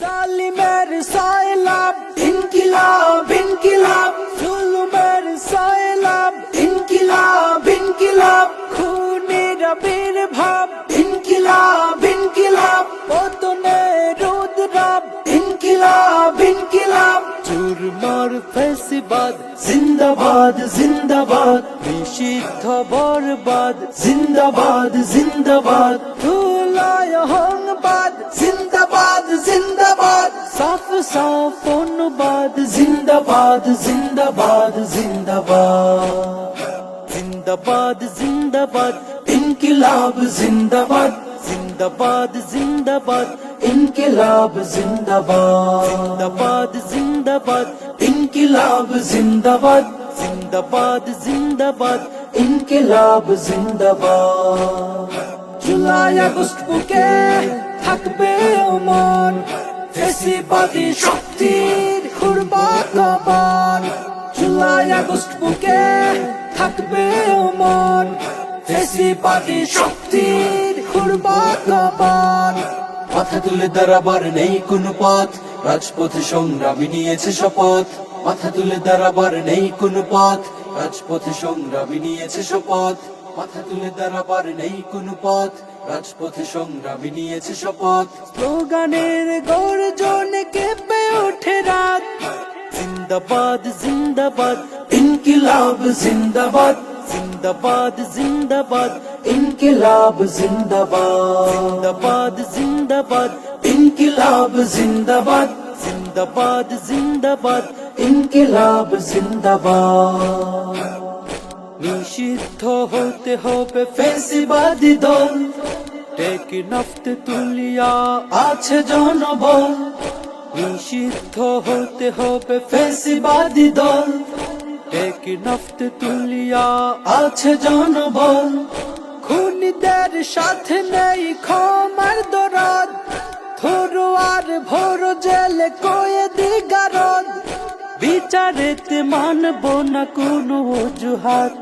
সালিমের সাইলাম ইনকিলাব ইনকিলাব। জুলুমের সাইলাম ইনকিলাব ইনকিলাব। খুনের আবির্ভাব ইনকিলাব ইনকিলাব। পতনের রুদ্রাব ইনকিলাব ইনকিলাব। চুরমার ফেসিবাদ জিন্দাবাদ জিন্দাবাদ। নিষিদ্ধ বরবাদ জিন্দাবাদ জিন্দাবাদ। ধুলায় হংবাদ সাফ সাফ অনুবাদ জিন্দাবাদ জিন্দাবাদ জিন্দাবাদ জিন্দাবাদ জিন্দাবাদ ইনকিলাব জিন্দাবাদ জিন্দাবাদ জিন্দাবাদ ইনকিলাব জিন্দাবাদ জিন্দাবাদ জিন্দাবাদ ইনকিলাব জিন্দাবাদ জিন্দাবাদ জিন্দাবাদ ইনকিলাব জিন্দাবাদ জুলাই আগস্ট বুকে থাকবে অমন ফেসিবাদী শক্তির খুরবা কমান জুলাই আগস্ট বুকে থাকবে অমন ফেসিবাদী শক্তির খুরবা কমান মাথা তুলে দাঁড়াবার নেই কোনো পথ। রাজপথে সংগ্রামী নিয়েছে শপথ। মাথা তুলে দাঁড়াবার নেই কোনো পথ। রাজপথে সংগ্রামী নিয়েছে শপথ। মাথা তুলে দাঁড়াবার নেই কোনো পথ। রাজপথে সংগ্রামী নিয়েছে শপথ। স্লোগানের গর্জনে কেঁপে ওঠে রাত। জিন্দাবাদ জিন্দাবাদ ইনকিলাব জিন্দাবাদ। জিন্দাবাদ জিন্দাবাদ ইনকিলাব জিন্দাবাদ। জিন্দাবাদ জিন্দাবাদ ইনকিলাব জিন্দাবাদ। জিন্দাবাদ জিন্দাবাদ ইনকিলাব জিন্দাবাদ। নিষিদ্ধ হতে হবে ফেসিবাদী দল। টেক নফতে তুলিয়া আছে জনবল। নিষিদ্ধ হতে হবে ফেসিবাদী দল। টেক নফতে তুলিয়া আছে জনবল। খুনিদের সাথে নেই ক্ষমার দরদ। থরু আর ভোর জেলে কয়ে দিগারদ। বিচারেতে মানব না কোনো অজুহাত।